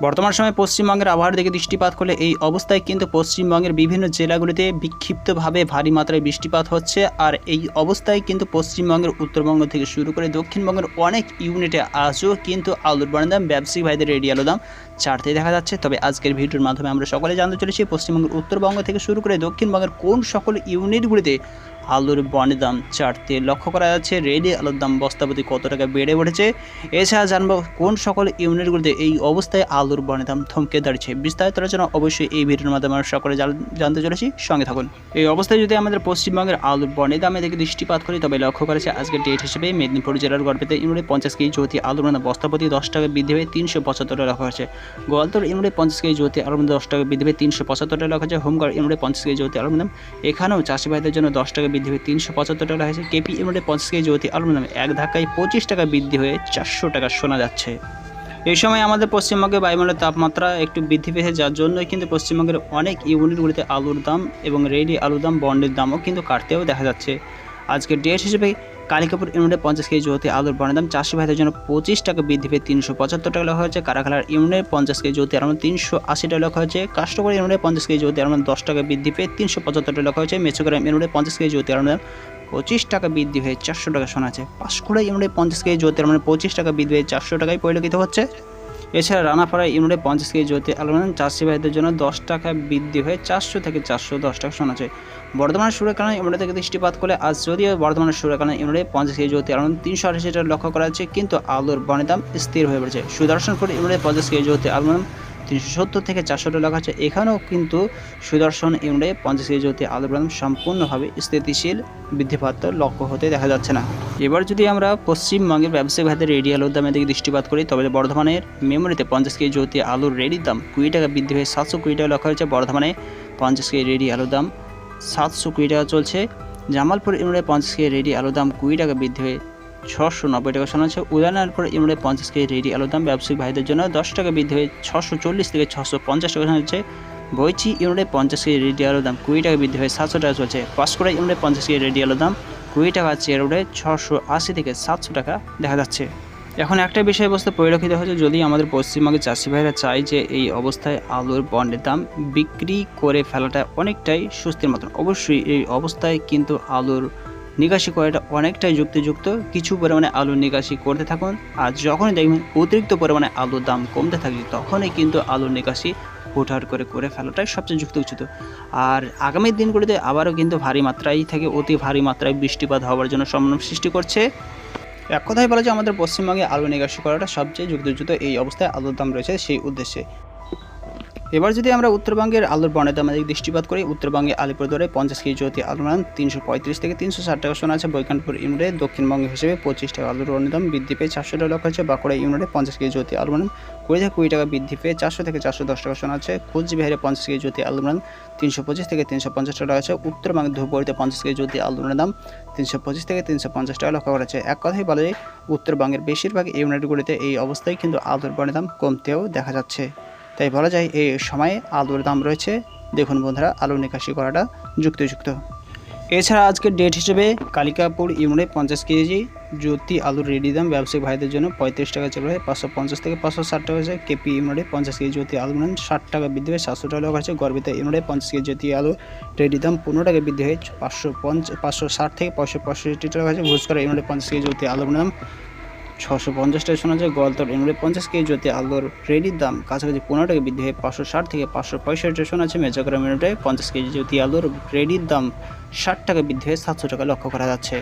বর্তমান সময়ে পশ্চিমবঙ্গের আবহাওয়ার দিকে দৃষ্টিপাত করলে এই অবস্থায় কিন্তু পশ্চিমবঙ্গের বিভিন্ন জেলাগুলিতে বিক্ষিপ্তভাবে ভারী মাত্রায় বৃষ্টিপাত হচ্ছে। আর এই অবস্থায় কিন্তু পশ্চিমবঙ্গের উত্তরবঙ্গ থেকে শুরু করে দক্ষিণবঙ্গের অনেক ইউনিটে আজও কিন্তু আলুর বাড়ার দাম ভাইদের রেডি দাম চারতে দেখা যাচ্ছে। তবে আজকের ভিডিওর মাধ্যমে আমরা সকলে জানতে চলেছি পশ্চিমবঙ্গের উত্তরবঙ্গ থেকে শুরু করে দক্ষিণবঙ্গের কোন সকল ইউনিটগুলিতে আলুর বনের দাম চারতে লক্ষ্য করা যাচ্ছে, রেডি আলুর দাম বস্তাপতি কত টাকা বেড়ে উঠেছে? এছাড়া জানব কোন সকল ইউনিটগুলিতে এই অবস্থায় আলুর বনের দাম থমকে দাঁড়িয়েছে? বিস্তারিত আলোচনা অবশ্যই এই ভিডিওর মাধ্যমে আমরা সকলে জানতে চলেছি। সঙ্গে থাকুন। এই অবস্থায় যদি আমাদের পশ্চিমবঙ্গের আলুর বনের দামে দেখে দৃষ্টিপাত করি, তবে লক্ষ্য করেছে আজকের ডেট হিসেবে মেদিনীপুর জেলার গড়বেতে ইউনিটে পঞ্চাশ কেজি জ্যোতি আলুর বনের বস্তাপতি দশ টাকা বৃদ্ধি হয়ে তিনশো পঁচাত্তর রাখা হয়েছে গোয়ালতর ইউনিটে পঞ্চাশ কেজি জ্যোতি আলুর মধ্যে দশ টাকা বৃদ্ধি হয়ে তিনশো পঁচাত্তর টাকা রাখা হয়েছে হোমগার্ড ইউনিটে পঞ্চাশ কেজি জ্যোতি আলুর দাম এখানেও চাষি ভাইদের জন্য দশ টাকা বৃদ্ধি হয়ে তিনশো পঁচাত্তর টাকা হয়েছে। কেপি ইউনিটে পঞ্চাশ কেজি জ্যোতি আলুর দামে এক ধাক্কায় পঁচিশ টাকা বৃদ্ধি হয়ে চারশো টাকা শোনা যাচ্ছে। এই সময় আমাদের পশ্চিমবঙ্গে বায়ুমণ্ডলের তাপমাত্রা একটু বৃদ্ধি পেয়েছে, যার জন্যই কিন্তু পশ্চিমবঙ্গের অনেক ইউনিটগুলিতে আলুর দাম এবং রেডি আলুর দাম বন্ডের দামও কিন্তু কাটতেও দেখা যাচ্ছে। আজকের ডেট হিসেবে কালিকাপুর ইউনিটে পঞ্চাশ কেজি জ্যোতি আলুর বনের দাম চাষি ভাইদের জন্য পঁচিশ টাকা বৃদ্ধি পেয়ে তিনশো পঁচাত্তর টাকা লেখা হয়েছে। কারাখালার ইউনিটে পঞ্চাশ কেজি জ্যোতি আলুর তিনশো আশি টাকা লেখা হয়েছে। কাষ্টকর ইউনিটে পঞ্চাশ কেজি জ্যোতি আলুর দশ টাকা বৃদ্ধি পেয়ে তিনশো পঁচাত্তর টাকা লেখা হয়েছে। মেচুগ্রাম ইউনিটে পঞ্চাশ কেজি জ্যোতি আলুর পঁচিশ টাকা বৃদ্ধি হয়ে চারশো টাকা শোনা আছে পাঁশকুড়া ইউনিটে পঞ্চাশ কেজি জ্যোতি আলুর পঁচিশ টাকা বৃদ্ধি হয়ে চারশো টাকায় পরিলক্ষিত হচ্ছে। এছাড়া রানাপাড়া ইউনিটে পঞ্চাশ কেজি জ্যোতি অ্যালুমিনিয়াম চাষি ভাইদের জন্য দশ টাকা বৃদ্ধি হয়ে চারশো থেকে চারশো দশ টাকা শোনা যায় বর্ধমানের সুরেকানা ইউনিট থেকে দৃষ্টিপাত করলে আজ যদিও বর্ধমানের সুরেকানা ইউনিটে পঞ্চাশ কেজি জ্যোতি অ্যালুমিনিয়াম তিনশো আঠাশি টাকা লক্ষ্য করা যাচ্ছে, কিন্তু আলুর বনের দাম স্থির হয়ে পড়েছে। সুদর্শনপুর ইউনিটে পঞ্চাশ কেজি জ্যোতি আলুমিনিয়াম তিনশো সত্তর থেকে চারশো লেখা আছে। এখানেও কিন্তু সুদর্শন ইউনিটে পঞ্চাশ কেজি জ্যোতি আলুর সম্পূর্ণভাবে স্থিতিশীল বৃদ্ধিপাত লক্ষ্য হতে দেখা যাচ্ছে না। এবার যদি আমরা পশ্চিমবঙ্গের ব্যবসায়িক ভাইদের রেডি আলুর দামের দিকে দৃষ্টিপাত করি, তবে বর্ধমানের মেমোরিতে পঞ্চাশ কেজি জ্যোতি আলুর রেডির দাম কুড়ি টাকা বৃদ্ধি হয়ে সাতশো কুড়ি টাকা লক্ষ্য হয়েছে। বর্ধমানে পঞ্চাশ কেজি রেডি আলুর দাম সাতশো কুড়ি টাকা চলছে। জামালপুর ইউনিটে পঞ্চাশ কেজি রেডি আলুর দাম কুড়ি টাকা বৃদ্ধি হয়ে ছশো নব্বই টাকা শোনা হচ্ছে উদয়নারপুর ইউনিটে পঞ্চাশ কেজি রেডি আলুর দাম। ব্যবসায়িক ভাইদের জন্য দশ টাকা বৃদ্ধি হয়ে ছশো চল্লিশ থেকে ছশো পঞ্চাশ টাকা শোনা হচ্ছে। বইচি ইউনিটে পঞ্চাশ কেজি রেডি আলুর দাম কুড়ি টাকা বৃদ্ধি হয়ে সাতশো টাকা চলছে। পাঁশকুড়া ইউনিটে পঞ্চাশ কেজি রেডি আলুর দাম কুড়ি টাকা চেয়ার উঠে ছশো আশি থেকে সাতশো টাকা দেখা যাচ্ছে। এখন একটা বিষয়বস্তু পরিলক্ষিত হচ্ছে যদি আমাদের পশ্চিমবঙ্গের চাষি ভাইরা চায় যে এই অবস্থায় আলুর বন্ডের দাম বিক্রি করে ফেলাটা অনেকটাই সুস্থির মতন, অবশ্যই এই অবস্থায় কিন্তু আলুর নিকাশি করাটা অনেকটাই যুক্তিযুক্ত, কিছু পরিমাণে আলুর নিকাশি করতে থাকুন। আর যখনই দেখবেন অতিরিক্ত পরিমাণে আলুর দাম কমতে থাকবে তখনই কিন্তু আলুর নিকাশি হুটহাট করে করে ফেলাটাই সবচেয়ে যুক্তিউচিত। আর আগামী দিনগুলিতে আবারও কিন্তু ভারী মাত্রায় থেকে অতি ভারী মাত্রায় বৃষ্টিপাত হওয়ার জন্য সম্ভাবনা সৃষ্টি করছে। এক কথায় বলা যে আমাদের পশ্চিমবঙ্গে আলু নিকাশি করাটা সবচেয়ে যুক্তিযুক্ত এই অবস্থায় আলুর দাম রয়েছে সেই উদ্দেশ্যে। এবার যদি আমরা উত্তরবঙ্গের আলুর বনের দামের দিকে দৃষ্টিপাত করি, উত্তরবঙ্গে আলিপুরদুয়ারে পঞ্চাশ কেজি জ্যোতি আলুর দাম তিনশো পঁয়ত্রিশ থেকে তিনশো ষাট টাকা শোনা আছে। বৈকান্তপুর ইউনিটে দক্ষিণবঙ্গ হিসেবে পঁচিশ টাকা আলুর দাম বৃদ্ধি পেয়ে চারশো টাকা লক্ষ্য আছে। বাঁকুড়া ইউনিটে পঞ্চাশ কেজি জ্যোতি আলুর দাম কুড়ি থেকে কুড়ি টাকা বৃদ্ধি পেয়ে চারশো থেকে চারশো দশ টাকা শোনা আছে। কোচবিহারে পঞ্চাশ কেজি জ্যোতি আলুর দাম তিনশো পঁচিশ থেকে তিনশো পঞ্চাশ টাকা আছে। উত্তরবঙ্গে ধূপগুড়িতে পঞ্চাশ কেজি জ্যোতি আলুর দাম তিনশো পঁচিশ থেকে তিনশো পঞ্চাশ টাকা লক্ষ্য করা আছে। এক কথাই বলা যায়, উত্তরবঙ্গের বেশিরভাগ ইউনিটগুলিতে এই অবস্থায় কিন্তু আলুর বনের দাম কমতেও দেখা যাচ্ছে। তাই বলা যায় এই সময়ে আলুর দাম রয়েছে। দেখুন বন্ধুরা, আলু নিকাশি করাটা যুক্তিযুক্ত। এছাড়া আজকের ডেট হিসেবে কালিকাপুর ইউনিটে পঞ্চাশ কেজি জ্যোতি আলুর রেডি দাম ব্যবসায়িক ভাইদের জন্য পঁয়ত্রিশ টাকা চলে হয় পাঁচশো পঞ্চাশ থেকে পাঁচশো ষাট টাকা হয়েছে কেপি ইউনিটে পঞ্চাশ কেজি জ্যোতি আলুর দাম ষাট টাকা বৃদ্ধি হয়ে সাতশো টাকা আছে। গর্বিতা ইউনিটে পঞ্চাশ কেজি জ্যোতি আলু রেডি দাম পনেরো টাকা বৃদ্ধি হয়ে পাঁচশো পঞ্চ, পাঁচশো ষাট থেকে পাঁচশো পঁয়ষট্টি টাকা আছে। ভোজকরা ইউনিটে পঞ্চাশ কেজি জ্যোতি আলুর দাম ছশো পঞ্চাশ টাকা শোনা যায়, গলতর এনরে পঞ্চাশ কেজি যদি আলুর রেডির দাম কাছাকাছি পনেরো টাকা বৃদ্ধি হয়ে পাঁচশো ষাট থেকে পাঁচশো পঁয়ষট্টি টাকা শোনা আছে মেজাগ্রাম এনরে পঞ্চাশ কেজি যদি আলুর রেডির দাম ষাট টাকা বৃদ্ধি হয়ে সাতশো টাকা লক্ষ্য করা যাচ্ছে।